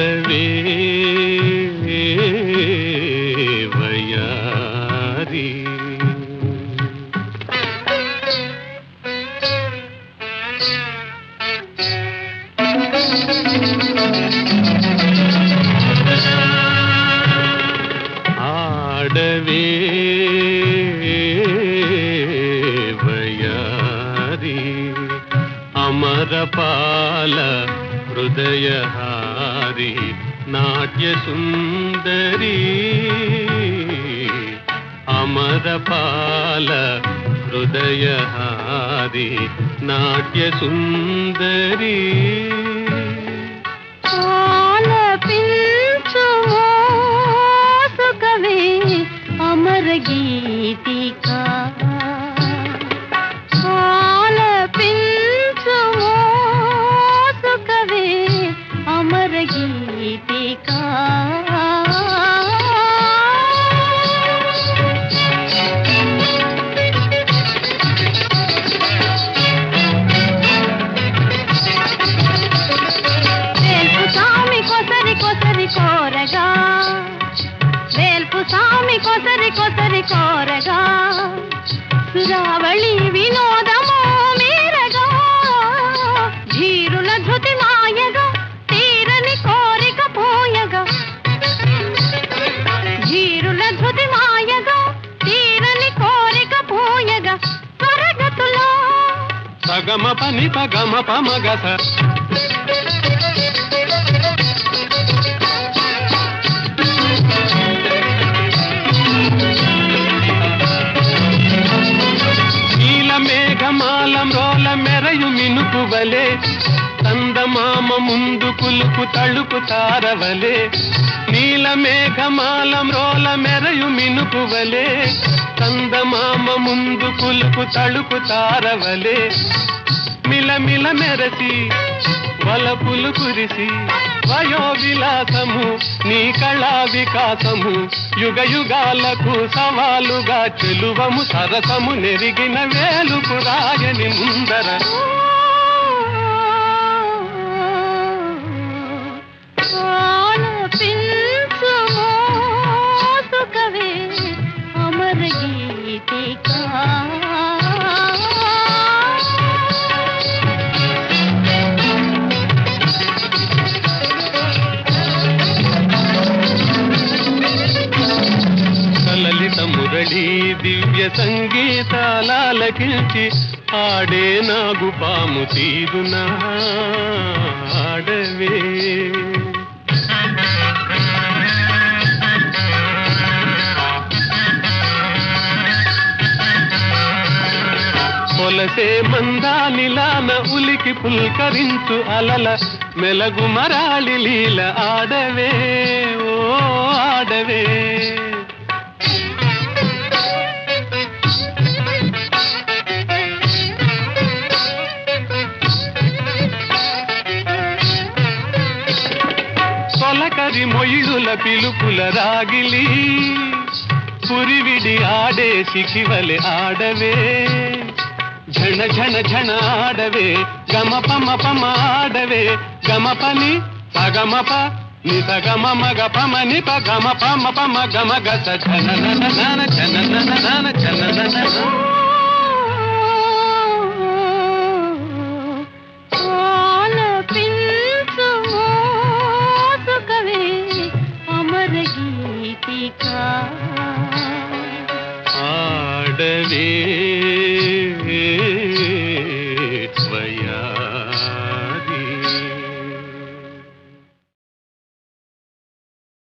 கூடவே வயாரி ஆடவே வயாரி அமரபால ஹய హృదయహారి నాట్య సుందరి అమరపాల హృదయహారి నాట్య సుందరి ఆలపించు అమర గీతికా అమర కొసరి కొసరి కోరగా వేల్పు సామి కొసరి కొసరి కోరగా సురావళి వినోదము ధీరుల మాయగా తీరని కోరిక పోయగా త్వరగతులో సగమ పని పగమ పమగస నీల మేఘమాలం రోల మెరయు మినుకువలే చందమామ ముందు కులుపు తలుపు తారవలే. నీల మేఘమాల మ్రోల మెరయు మినుకువలే చందమామ ముందు కులుపు తలుపు తారవలే. మిలమిల మెరసి వలపులు కురిసి వయో విలాసము నీ కళా వికాసము యుగ యుగాలకు సవాలుగా చెలువము సరసము నెరిగిన వేలుపు రాయని ముందర. దివ్య సంగీతాలకించి ఆడే నాగు పాము తీరునా ఆడవే. కొలసే మందానిలాన ఉలికి పుల్కరించు అలల మెలగు మరాళి లీల ఆడవే. ఓ ఆడవే. వారి మొయ్యుల పిలుపుల రాగిలి పురివిడి ఆడే సిఖివలె ఆడవే ఝణ ఝణ ఝణ ఆడవే గమ పమ పమ ఆడవే గమ పని పగమప నిస గమ మగ పమ ని ప గమ పమ పమ గమ గస ఝన నన నన ఝ